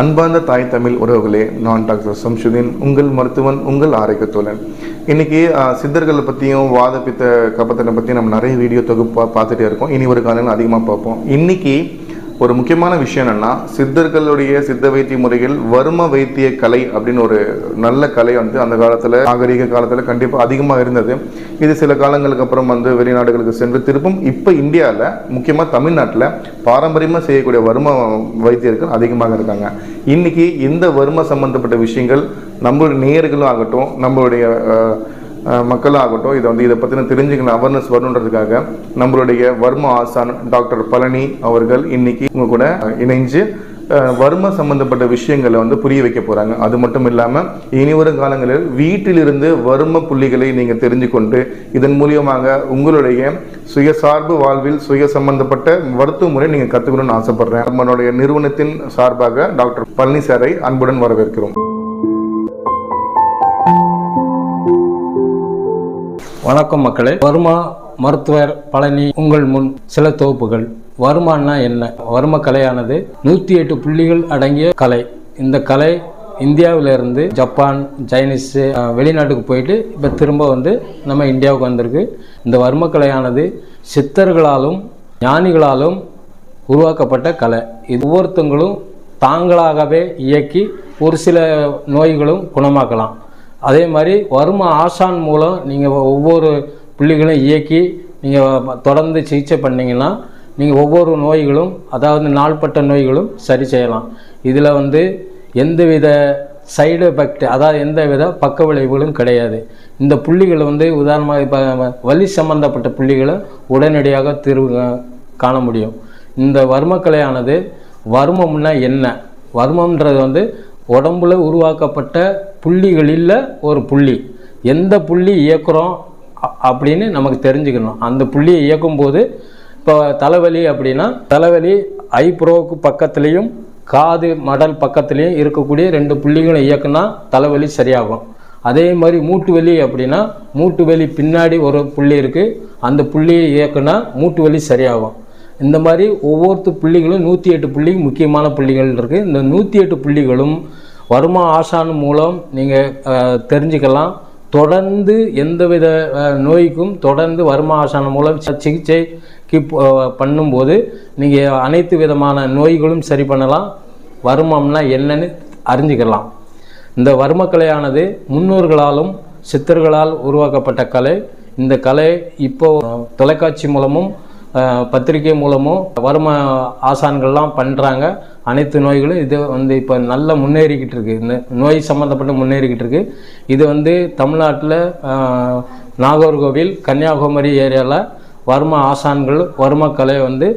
அன்பார்ந்த தாய் தமிழ் உறவுகளே நான் டாக்டர் சம்சுதீன் உங்கள் மருத்துவன் உங்கள் ஆரோக்கிய தோழன். இன்னைக்கு சித்தர்களை பற்றியும் வாதப்பித்த கபத்தனை பற்றியும் நம்ம நிறைய வீடியோ தொகுப்பாக பார்த்துட்டே இருக்கோம். இனி ஒரு காலையில் அதிகமாக பார்ப்போம். இன்னைக்கு ஒரு முக்கியமான விஷயம் என்னென்னா சித்தர்களுடைய சித்த வைத்திய முறைகள் வர்ம வைத்திய கலை அப்படின்னு ஒரு நல்ல கலை வந்து அந்த காலத்தில் நாகரிக காலத்தில் கண்டிப்பாக அதிகமாக இருந்தது. இது சில காலங்களுக்கு அப்புறம் வந்து வெளிநாடுகளுக்கு சென்று திருப்பும் இப்போ இந்தியாவில் முக்கியமாக தமிழ்நாட்டில் பாரம்பரியமாக செய்யக்கூடிய வர்ம வைத்தியர்கள் அதிகமாக இருக்காங்க. இன்றைக்கி இந்த வர்ம சம்பந்தப்பட்ட விஷயங்கள் நம்மளுடைய நேயர்களும் ஆகட்டும் நம்மளுடைய மக்களாகட்டும் இதை வந்து இதை பற்றின தெரிஞ்சுக்கணும் அவேர்னஸ் வரணுன்றதுக்காக நம்மளுடைய வர்ம ஆசான் டாக்டர் பழனி அவர்கள் இன்னைக்கு உங்க கூட இணைஞ்சு வர்ம சம்பந்தப்பட்ட விஷயங்களை வந்து புரிய வைக்க போகிறாங்க அது மட்டும் இல்லாமல் இனி வரும் காலங்களில் வீட்டிலிருந்து வர்ம புள்ளிகளை நீங்கள் தெரிஞ்சு கொண்டு இதன் மூலியமாக உங்களுடைய சுயசார்பு வாழ்வில் சுய சம்பந்தப்பட்ட மருத்துவ முறை நீங்கள் கற்றுக்கணும்னு ஆசைப்படுறேன். நம்மளுடைய நிறுவனத்தின் சார்பாக டாக்டர் பழனி சாரை அன்புடன் வரவேற்கிறோம். வணக்கம் மக்களே. வருமா மருத்துவர் பழனி உங்கள் முன் சில தொகுப்புகள். வருமானா என்ன? வரும கலையானது நூற்றி எட்டு புள்ளிகள் அடங்கிய கலை. இந்த கலை இந்தியாவிலிருந்து ஜப்பான் சைனீஸு வெளிநாட்டுக்கு போயிட்டு இப்போ திரும்ப வந்து நம்ம இந்தியாவுக்கு வந்திருக்கு. இந்த வர்ம கலையானது சித்தர்களாலும் ஞானிகளாலும் உருவாக்கப்பட்ட கலை. இது ஒவ்வொருத்தங்களும் தாங்களாகவே இயக்கி ஒரு சில நோய்களும் குணமாக்கலாம். அதே மாதிரி வரும ஆசான் மூலம் நீங்கள் ஒவ்வொரு புள்ளிகளும் இயக்கி நீங்கள் தொடர்ந்து சிகிச்சை பண்ணிங்கன்னா நீங்கள் ஒவ்வொரு நோய்களும் அதாவது நாள்பட்ட நோய்களும் சரி செய்யலாம். இதில் வந்து எந்தவித சைடு எஃபெக்ட் அதாவது எந்த வித பக்க விளைவுகளும் கிடையாது. இந்த புள்ளிகள் வந்து உதாரணமாக இப்போ வலி சம்பந்தப்பட்ட புள்ளிகளை உடனடியாக தீர்வு காண முடியும். இந்த வர்மக்கலையானது வர்மம்னா என்ன? வர்மம்ன்றது வந்து உடம்புல உருவாக்கப்பட்ட புள்ளிகளில் ஒரு புள்ளி. எந்த புள்ளி இயக்குறோம் அப்படின்னு நமக்கு தெரிஞ்சுக்கணும். அந்த புள்ளியை இயக்கும்போது இப்போ தலைவலி அப்படின்னா தலைவலி ஐப்ரோவுக்கு பக்கத்துலேயும் காது மடல் பக்கத்துலேயும் இருக்கக்கூடிய ரெண்டு புள்ளிகளை இயக்குனா தலைவலி சரியாகும். அதே மாதிரி மூட்டு வலி அப்படின்னா மூட்டு வலி பின்னாடி ஒரு புள்ளி இருக்குது அந்த புள்ளியை இயக்குனா மூட்டு வலி சரியாகும். இந்த மாதிரி ஒவ்வொருத்த புள்ளிகளும் நூற்றி எட்டு புள்ளி முக்கியமான புள்ளிகள் இருக்குது இந்த நூற்றி எட்டு புள்ளிகளும் வருமா ஆசான் மூலம் நீங்கள் தெரிஞ்சுக்கலாம். தொடர்ந்து எந்தவித நோய்க்கும் தொடர்ந்து வருமா ஆசான் மூலம் சிகிச்சைக்கு பண்ணும்போது நீங்கள் அனைத்து விதமான நோய்களும் சரி பண்ணலாம். வருமம்னா என்னன்னு அறிஞ்சிக்கலாம். இந்த வர்மக்கலையானது முன்னோர்களாலும் சித்தர்களால் உருவாக்கப்பட்ட கலை. இந்த கலை இப்போ தொலைக்காட்சி மூலமும் பத்திரிகை மூலமும் வரும ஆசான்கள்லாம் பண்ணுறாங்க அனைத்து நோய்களும் இது வந்து இப்போ நல்லா முன்னேறிக்கிட்டு இருக்குது இந்த நோய் சம்மந்தப்பட்டு முன்னேறிக்கிட்டு இருக்குது இது வந்து தமிழ்நாட்டில் நாகர்கோவில் கன்னியாகுமரி ஏரியாவில் வரும ஆசான்கள் வர்ம கலை வந்து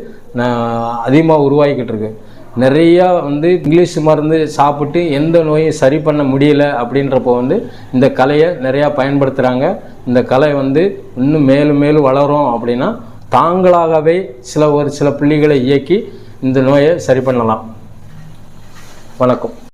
அதிகமாக உருவாகிக்கிட்டு இருக்கு. நிறையா வந்து இங்கிலீஷ் மருந்து சாப்பிட்டு எந்த நோயும் சரி பண்ண முடியல அப்படின்றப்போ வந்து இந்த கலையை நிறையா பயன்படுத்துகிறாங்க இந்த கலை வந்து இன்னும் மேலும் மேலும் வளரும் அப்படின்னா தாங்களாகவே சில ஒரு சில புள்ளிகளை இயக்கி இந்த நோயை சரி பண்ணலாம். வணக்கம்.